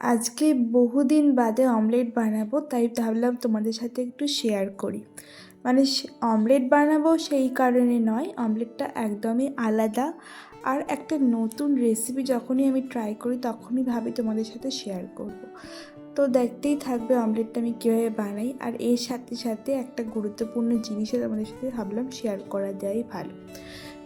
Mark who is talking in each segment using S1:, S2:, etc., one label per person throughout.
S1: আজকে বহুদিন বাদে অমলেট বানাবো, তাই ভাবলাম তোমাদের সাথে একটু শেয়ার করি। মানে অমলেট বানাবো সেই কারণে নয়, অমলেটটা একদমই আলাদা। আর একটা নতুন রেসিপি যখনই আমি ট্রাই করি, তখনই ভাবি তোমাদের সাথে শেয়ার করব। তো দেখতেই থাকবে অমলেটটা আমি কীভাবে বানাই, আর এর সাথে সাথে একটা গুরুত্বপূর্ণ জিনিসও তোমাদের সাথে ভাবলাম শেয়ার করা দেওয়াই ভালো।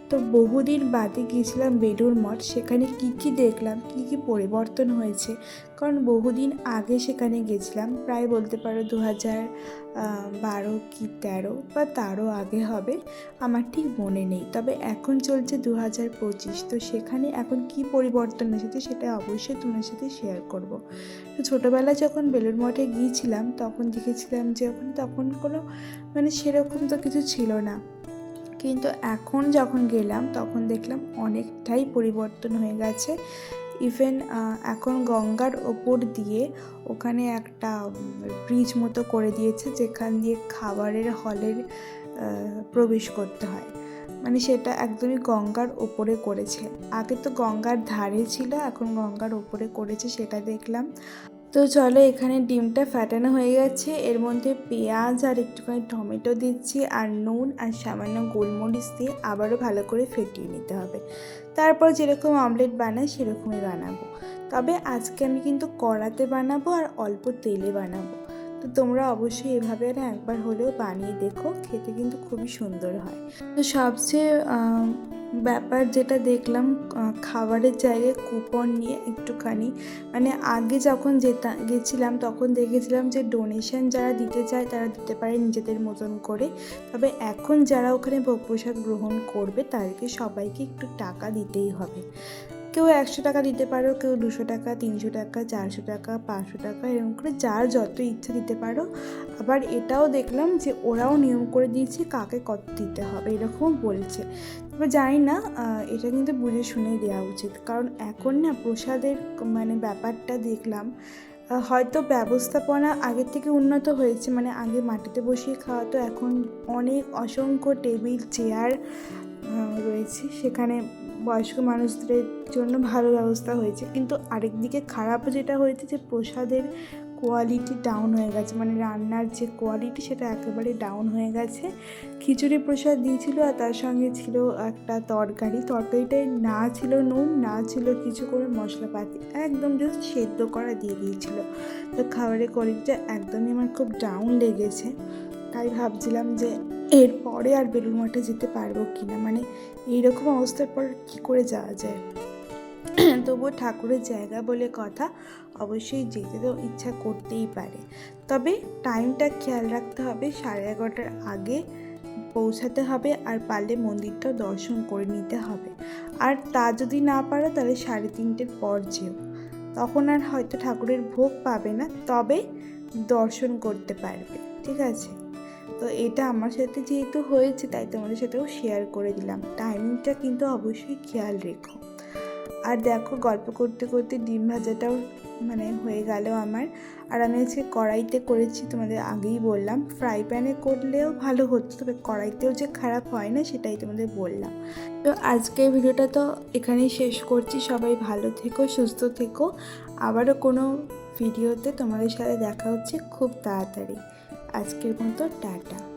S1: তো বহুদিন বাদে গিয়েছিলাম বেলুর মঠ, সেখানে কি কি দেখলাম, কি কি পরিবর্তন হয়েছে? কারণ বহুদিন আগে সেখানে গেছিলাম, প্রায় বলতে পারো দু হাজার বারো কি তেরো বা তারও আগে হবে, আমার ঠিক মনে নেই। তবে এখন চলছে দু হাজার পঁচিশ, তো সেখানে এখন কি পরিবর্তন এসেছে সেটা অবশ্যই তোমার সাথে শেয়ার করব। তো ছোটোবেলায় যখন বেলুর মঠে গিয়েছিলাম, তখন দেখেছিলাম যে ওখানে তখন কোনো মানে সেরকম তো কিছু ছিল না। কিন্তু এখন যখন গেলাম, তখন দেখলাম অনেকটাই পরিবর্তন হয়ে গেছে। ইভেন এখন গঙ্গার ওপর দিয়ে ওখানে একটা ব্রিজ মতো করে দিয়েছে, যেখান দিয়ে খাবারের হলের প্রবেশ করতে হয়। মানে সেটা একদমই গঙ্গার ওপরে করেছে। আগে তো গঙ্গার ধারে ছিল, এখন গঙ্গার ওপরে করেছে, সেটা দেখলাম। তো চলো এখানে ডিমটা ফাটানো হয়ে গেছে। এর মধ্যে পেঁয়াজ আর একটুখানি টমেটো দিচ্ছি আর নুন আর সামান্য গোলমরিচ দিয়ে আবারও ভালো করে ফেটিয়ে নিতে হবে। তারপর যেরকম অমলেট বানাই সেরকমই বানাবো। তবে আজকে আমি কিন্তু কড়াতে বানাবো আর অল্প তেলে বানাবো। তো তোমরা অবশ্যই এভাবে না একবার হলেও বানিয়ে দেখো, খেতে কিন্তু খুবই সুন্দর হয়। তো সবচেয়ে ব্যাপার যেটা দেখলাম খাবারের জায়গায় কুপন নিয়ে একটুখানি মানে আগে যখন যেতা গেছিলাম তখন দেখেছিলাম যে ডোনেশন যারা দিতে চায় তারা দিতে পারে নিজেদের মতন করে। তবে এখন যারা ওখানে ভোগ প্রসাদ গ্রহণ করবে তাদেরকে সবাইকে একটু টাকা দিতেই হবে। কেউ একশো টাকা দিতে পারো, কেউ দুশো টাকা, তিনশো টাকা, চারশো টাকা, পাঁচশো টাকা, এরকম করে যার যত ইচ্ছা দিতে পারো। আবার এটাও দেখলাম যে ওরাও নিয়ম করে দিয়েছে কাকে কত দিতে হবে, এরকমও বলছে। তবে জানি না এটা কিন্তু বুঝে শুনেই দেওয়া উচিত। কারণ এখন না প্রসাদের মানে ব্যাপারটা দেখলাম হয়তো ব্যবস্থাপনা আগের থেকে উন্নত হয়েছে মানে আগে মাটিতে বসিয়ে খাওয়া তো এখন অনেক অসংখ্য টেবিল, চেয়ার রয়েছে। সেখানে বয়স্ক মানুষদের জন্য ভালো ব্যবস্থা হয়েছে। কিন্তু আরেক দিকে খারাপও যেটা হয়েছে যে প্রসাদের কোয়ালিটি ডাউন হয়ে গেছে। মানে রান্নার যে কোয়ালিটি সেটা একেবারে ডাউন হয়ে গেছে। খিচুড়ি প্রসাদ দিয়েছিল আর তার সঙ্গে ছিল একটা তরকারি। তরকারিটায় না ছিল নুন, না ছিল কিছু করে মশলাপাতি। একদম জাস্ট সেদ্ধ করা দিয়ে দিয়েছিল। তো খাবারের কোয়ালিটিটা একদমই আমার খুব ডাউন লেগেছে। তাই ভাবছিলাম যে এরপরে আর বেলুড় মঠে যেতে পারব কি না মানে এইরকম অবস্থার পর কী করে যাওয়া যায়? তবুও ঠাকুরের জায়গা বলে কথা অবশ্যই যেতে তো ইচ্ছা করতেই পারে। তবে টাইমটা খেয়াল রাখতে হবে, সাড়ে এগারোটার আগে পৌঁছাতে হবে আর পারলে মন্দিরটা দর্শন করে নিতে হবে। আর তা যদি না পারো তাহলে সাড়ে তিনটের পর যেও। তখন আর হয়তো ঠাকুরের ভোগ পাবে না, তবে দর্শন করতে পারবে, ঠিক আছে? তো এটা আমার সাথে যেহেতু হয়েছে, তাই তোমাদের সাথেও শেয়ার করে দিলাম। টাইমিংটা কিন্তু অবশ্যই খেয়াল রেখো। আর দেখো, গল্প করতে করতে ডিম ভাজাটাও মানে হয়ে গেল আমার। আর আমি আজকে কড়াইতে করেছি, তোমাদের আগেই বললাম। ফ্রাই প্যানে করলেও ভালো হতো, তবে কড়াইতেও যে খারাপ হয় না, সেটাই তোমাদের বললাম। তো আজকের ভিডিওটা তো এখানেই শেষ করছি। সবাই ভালো থেকো, সুস্থ থেকো। আবারও কোনো ভিডিওতে তোমাদের সাথে দেখা হচ্ছে খুব তাড়াতাড়ি। আজকের মতো টাটা।